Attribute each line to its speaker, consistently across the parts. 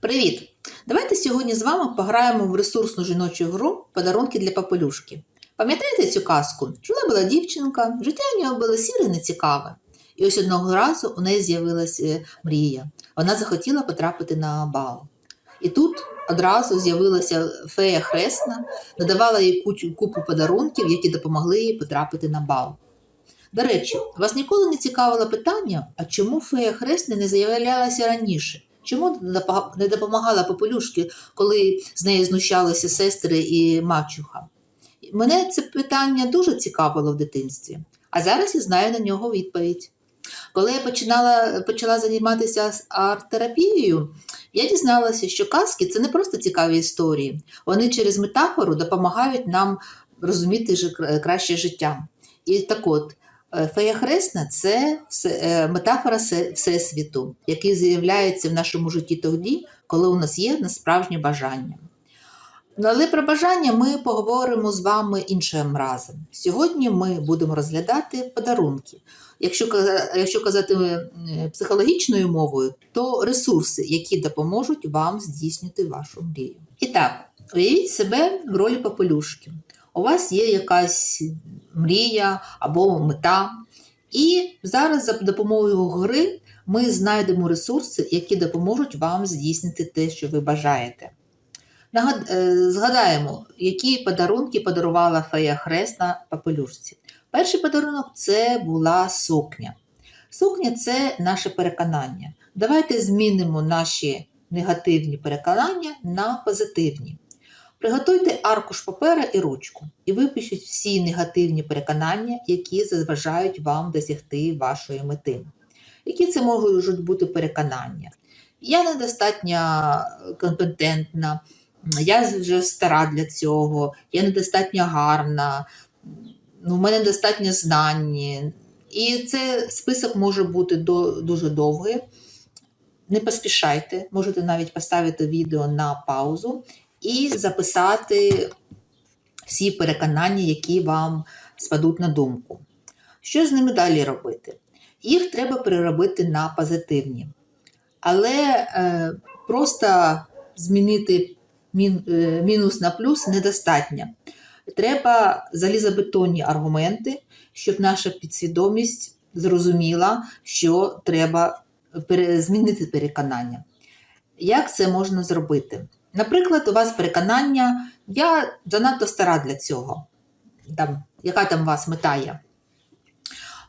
Speaker 1: Привіт! Давайте сьогодні з вами пограємо в ресурсну жіночу гру Подарунки для папелюшки. Пам'ятаєте цю казку? Жила була дівчинка, життя у нього було сіре нецікаве. І ось одного разу у неї з'явилася мрія. Вона захотіла потрапити на бал. І тут одразу з'явилася фея Хресна, надавала їй купу подарунків, які допомогли їй потрапити на бал. До речі, вас ніколи не цікавило питання, а чому фея Хресна не з'являлася раніше? Чому не допомагала попелюшки, коли з неї знущалися сестри і мачуха? Мене це питання дуже цікавило в дитинстві, а зараз я знаю на нього відповідь. Коли я починала, почала займатися арт-терапією, я дізналася, що казки це не просто цікаві історії. Вони через метафору допомагають нам розуміти краще життя. І так от, фея хресна це е, метафора Всесвіту, який з'являється в нашому житті тоді, коли у нас є насправжнє бажання. Ну, Але про бажання ми поговоримо з вами іншим разом. Сьогодні ми будемо розглядати подарунки. Якщо, якщо казати е, психологічною мовою, то ресурси, які допоможуть вам здійснити вашу мрію. І так, уявіть себе в ролі попелюшки. У вас є якась мрія або мета. І зараз за допомогою гри ми знайдемо ресурси, які допоможуть вам здійснити те, що ви бажаєте. Е, Згадаємо, які подарунки подарувала фея Хресна папелюшці. Перший подарунок це була сукня. Сукня це наше переконання. Давайте змінимо наші негативні переконання на позитивні. Приготуйте аркуш папера і ручку і випишіть всі негативні переконання, які заважають вам досягти вашої мети. Які це можуть бути переконання? Я недостатньо компетентна, я вже стара для цього, я недостатньо гарна, ну, в мене недостатньо знань. І це список може бути дуже довгий. Не поспішайте, можете навіть поставити відео на паузу і записати всі переконання, які вам спадуть на думку. Що з ними далі робити? Їх треба переробити на позитивні. Але е, просто змінити мін, е, мінус на плюс недостатньо. Треба залізобетонні аргументи, щоб наша підсвідомість зрозуміла, що треба змінити переконання. Як це можна зробити? Наприклад, у вас переконання, я занадто стара для цього. Там, яка там у вас мета є?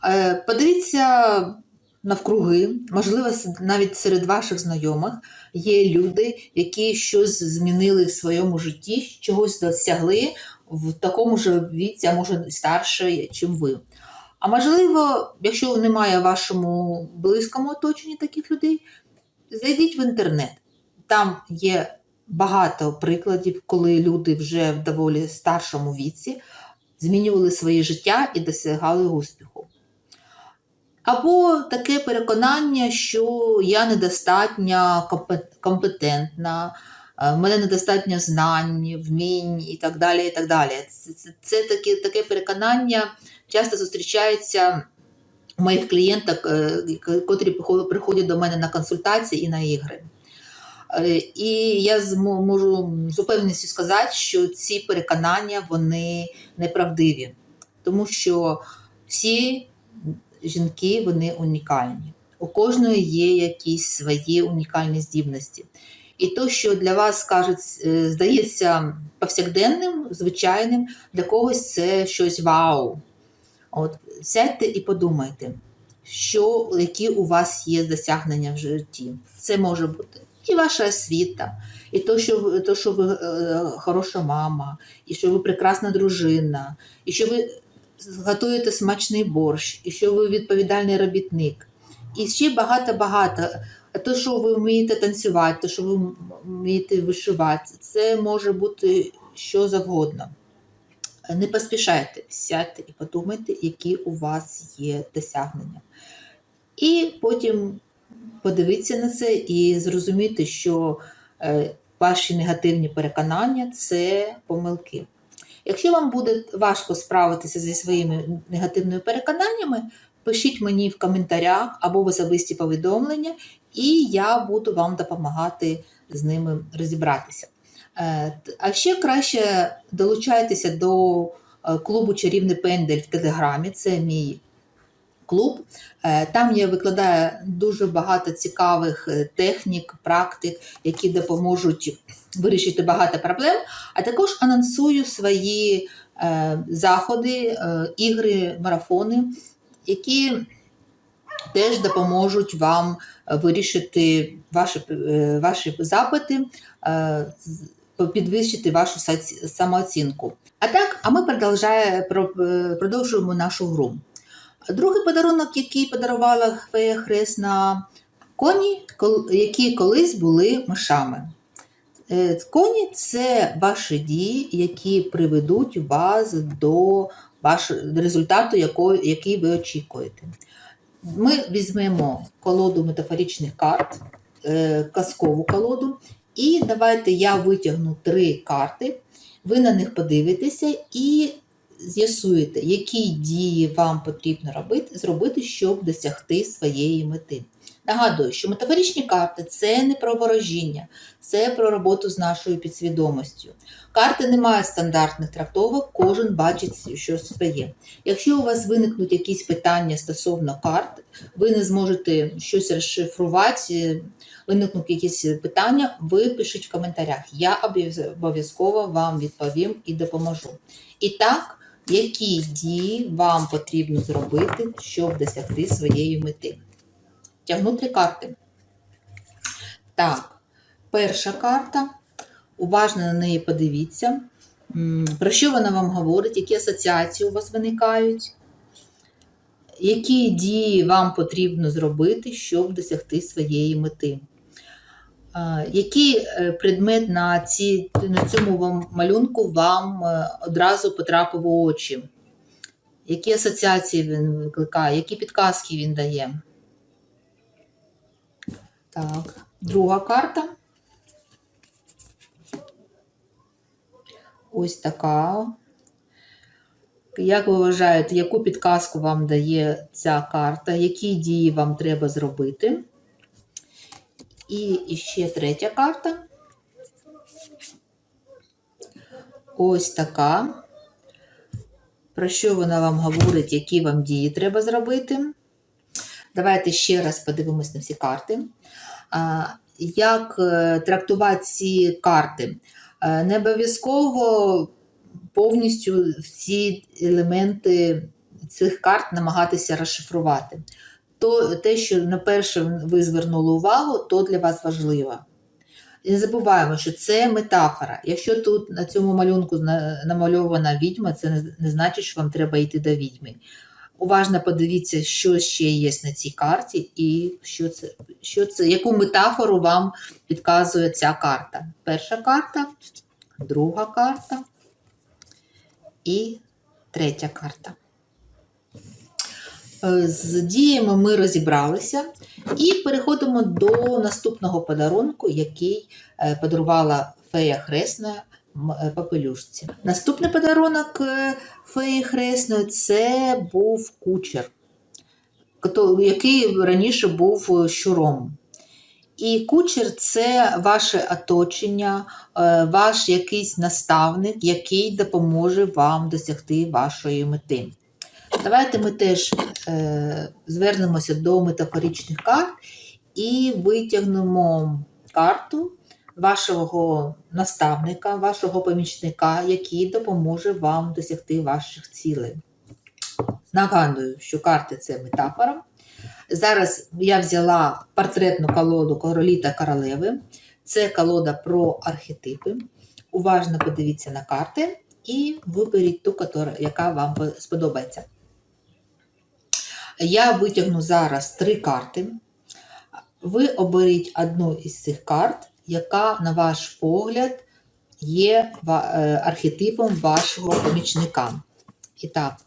Speaker 1: Е, Подивіться навкруги, можливо, навіть серед ваших знайомих є люди, які щось змінили в своєму житті, чогось досягли в такому ж віці, а може старше, чим ви. А можливо, якщо немає в вашому близькому оточенні таких людей, зайдіть в інтернет. Там є багато прикладів, коли люди вже в доволі старшому віці змінювали своє життя і досягали успіху. Або таке переконання, що я недостатньо компетентна, е, в мене недостатньо знань, вмінь і так далі. і так далі. Це, це, це таке, таке переконання часто зустрічається у моїх клієнток, е, котрі приходять до мене на консультації і на ігри. Е, І я можу з упевненістю сказати, що ці переконання вони неправдиві, тому що всі жінки вони унікальні. У кожної є якісь свої унікальні здібності. І то, що для вас кажуть, е, здається повсякденним, звичайним, для когось це щось вау. От сядьте і подумайте, що, які у вас є досягнення в житті. Це може бути і ваша освіта, і то, що то, що ви е, хороша мама, і що ви прекрасна дружина, і що ви готуєте смачний борщ, і що ви відповідальний робітник. І ще багато-багато. То, що ви вмієте танцювати, то, що ви вмієте вишивати, це може бути що завгодно. Не поспішайте, сядьте і подумайте, які у вас є досягнення. І потім подивіться на це і зрозуміти, що е, ваші негативні переконання це помилки. Якщо вам буде важко справитися зі своїми негативними переконаннями, пишіть мені в коментарях або в особисті повідомлення, і я буду вам допомагати з ними розібратися. Е, А ще краще долучайтеся до е, клубу Чарівний Пендель в Телеграмі. Це мій клуб. Е, Там я викладаю дуже багато цікавих е, технік, практик, які допоможуть вирішити багато проблем, а також анонсую свої е, заходи, ігри, марафони, які теж допоможуть вам вирішити ваші, ваші запити, підвищити вашу самооцінку. А так, а ми продовжуємо нашу гру. Другий подарунок, який подарувала фея Хресна, коні, які колись були мишами. Е, Коні це ваші дії, які приведуть вас до вашого результату, який ви очікуєте. Ми візьмемо колоду метафоричних карт, е, казкову колоду, і давайте я витягну три карти. Ви на них подивитеся і з'ясуєте, які дії вам потрібно робити, зробити, щоб досягти своєї мети. Нагадую, що метафоричні карти це не про ворожіння, це про роботу з нашою підсвідомістю. Карти не мають стандартних трактовок, кожен бачить щось своє. Якщо у вас виникнуть якісь питання стосовно карт, ви не зможете щось розшифрувати, виникнуть якісь питання, ви пишіть в коментарях. Я обов'яз- обов'язково вам відповім і допоможу. І так, які дії вам потрібно зробити, щоб досягти своєї мети? Тягну три карти. Так, перша карта. Уважно на неї подивіться. Про що вона вам говорить, які асоціації у вас виникають? Які дії вам потрібно зробити, щоб досягти своєї мети? Який е, предмет на, ці, на цьому вам малюнку вам е, одразу потрапив у очі? Які асоціації він викликає, які підказки він дає? Так, друга карта. Ось така. Як ви вважаєте, яку підказку вам дає ця карта? Які дії вам треба зробити? І ще третя карта. Ось така. Про що вона вам говорить, які вам дії треба зробити? Давайте ще раз подивимось на всі карти. Як е, трактувати ці карти? Е, Не обов'язково повністю всі елементи цих карт намагатися розшифрувати. То те, що на перше ви звернули увагу, то для вас важливо. Не забуваємо, що це метафора. Якщо тут на цьому малюнку намальована відьма, це не значить, що вам треба йти до відьми. Уважно подивіться, що ще є на цій карті, і що це, що це, яку метафору вам підказує ця карта. Перша карта, друга карта і третя карта. Е, З діями ми розібралися і переходимо до наступного подарунку, який е, подарувала фея Хресна е, Наступний подарунок феї Хресної це був кучер, який раніше був щуром. І кучер це ваше оточення, ваш якийсь наставник, який допоможе вам досягти вашої мети. Давайте ми теж е, звернемося до метафоричних карт і витягнемо карту вашого наставника, вашого помічника, який допоможе вам досягти ваших цілей. Нагадую, що карти це метафора. Зараз я взяла портретну колоду королі та королеви. Це колода про архетипи. Уважно подивіться на карти і виберіть ту, яка вам сподобається. Я витягну зараз три карти. Ви оберіть одну із цих карт, яка, на ваш погляд, є е, архетипом вашого помічника. І так,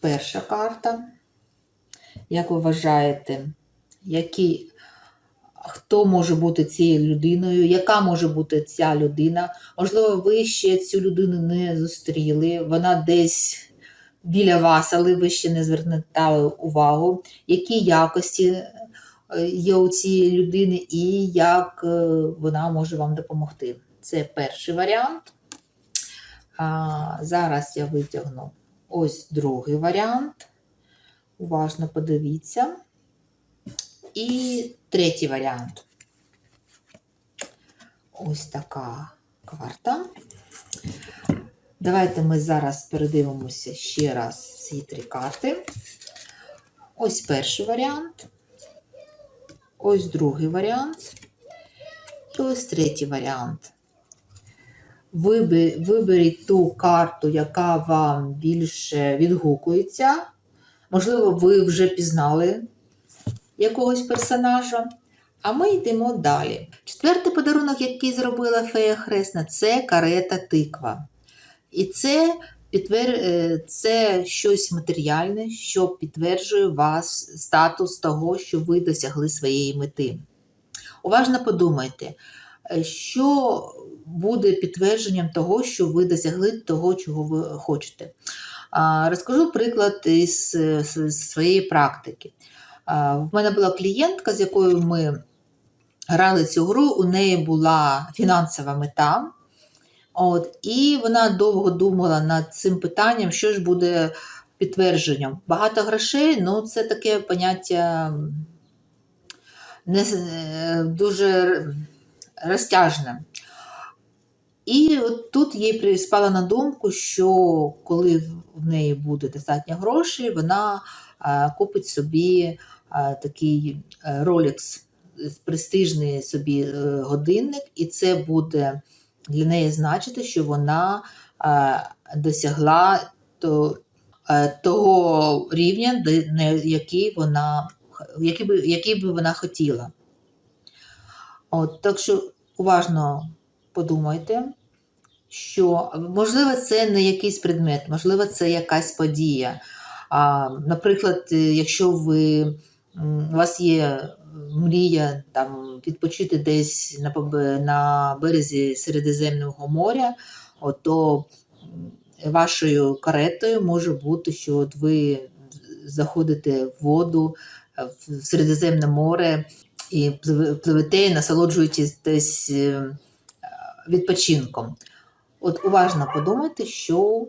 Speaker 1: перша карта. Як ви вважаєте, які, хто може бути цією людиною, яка може бути ця людина? Можливо, ви ще цю людину не зустріли, вона десь біля вас, але ви ще не звертали увагу, які якості е, є у цієї людини і як е, вона може вам допомогти. Це перший варіант. А, зараз я витягну ось другий варіант. Уважно подивіться. І третій варіант. Ось така карта. Давайте ми зараз передивимося ще раз ці три карти. Ось перший варіант. Ось другий варіант. І ось третій варіант. Виберіть ту карту, яка вам більше відгукується. Можливо, ви вже пізнали якогось персонажа. А ми йдемо далі. Четвертий подарунок, який зробила фея Хресна, це карета тиква. І це, підтвер... е, це щось матеріальне, що підтверджує вас статус того, що ви досягли своєї мети. Уважно подумайте, е, що буде підтвердженням того, що ви досягли того, чого ви хочете. Розкажу приклад із своєї практики. В мене була клієнтка, з якою ми грали цю гру, у неї була фінансова мета. От, і вона довго думала над цим питанням, що ж буде підтвердженням. Багато грошей, ну це таке поняття не, е, дуже розтяжне. І от тут їй приспала на думку, що коли в неї буде достатньо грошей, вона купить собі такий Rolex, е, престижний собі е, годинник, і це буде для неї значити, що вона е, досягла е, того рівня, який вона, який би, який би вона хотіла. От, так що уважно подумайте, що можливо це не якийсь предмет, можливо, це якась подія. А, наприклад, якщо ви, у вас є мрія там, відпочити десь на, на березі Середземного моря, то вашою каретою може бути, що от ви заходите в воду в Середземне море і пливете, і насолоджуєтесь десь е, відпочинком. От уважно подумайте, що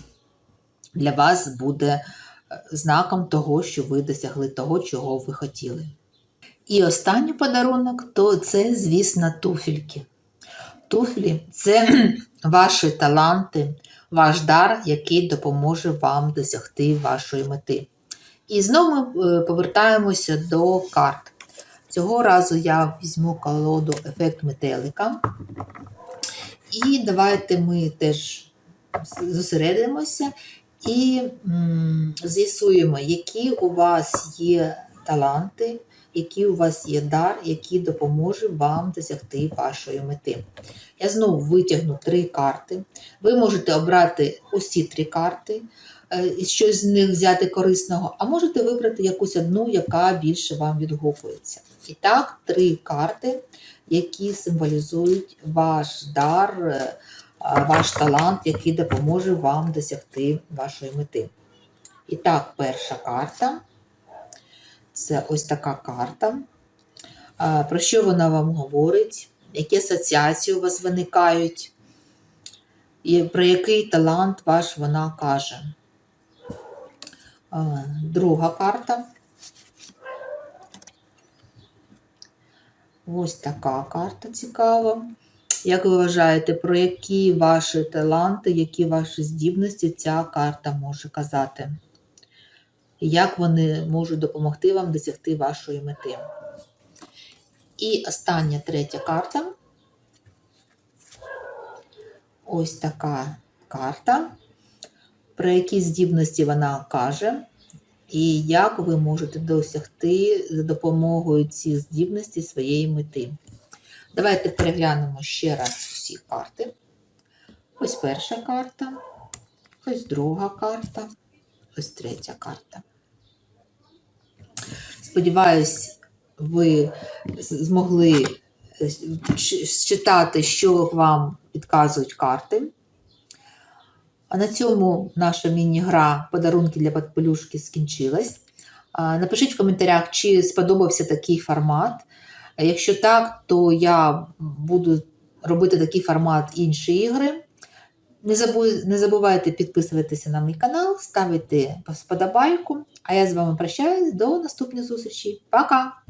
Speaker 1: для вас буде е, знаком того, що ви досягли того, чого ви хотіли. І останній подарунок то це, звісно, туфельки. Туфлі це ваші таланти, ваш дар, який допоможе вам досягти вашої мети. І знову ми е, повертаємося до карт. Цього разу я візьму колоду ефект метелика. І давайте ми теж зосередимося і з'ясуємо, які у вас є таланти, який у вас є дар, який допоможе вам досягти вашої мети. Я знову витягну три карти. Ви можете обрати усі три карти, е, щось з них взяти корисного, а можете вибрати якусь одну, яка більше вам відгукується. І так, три карти, які символізують ваш дар, е, ваш талант, який допоможе вам досягти вашої мети. І так, перша карта це ось така карта. Про що вона вам говорить? Які асоціації у вас виникають? І про який талант ваш вона каже? Друга карта. Ось така карта цікава. Як ви вважаєте, про які ваші таланти, які ваші здібності ця карта може казати? І Як вони можуть допомогти вам досягти вашої мети? І остання третя карта. Ось така карта, про які здібності вона каже, і як ви можете досягти за допомогою цих здібностей своєї мети. Давайте переглянемо ще раз всі карти. Ось перша карта, ось друга карта, ось третя карта. Сподіваюсь, ви змогли е, считати, що вам підказують карти. А на цьому наша міні-гра подарунки для подпелюшки скінчилась. Напишіть в коментарях, чи сподобався такий формат. Якщо так, то я буду робити такий формат інші ігри. Не, забу- не забувайте підписуватися на мій канал, ставити вподобайку. А я з вами прощаюсь до наступної зустрічі. Пока!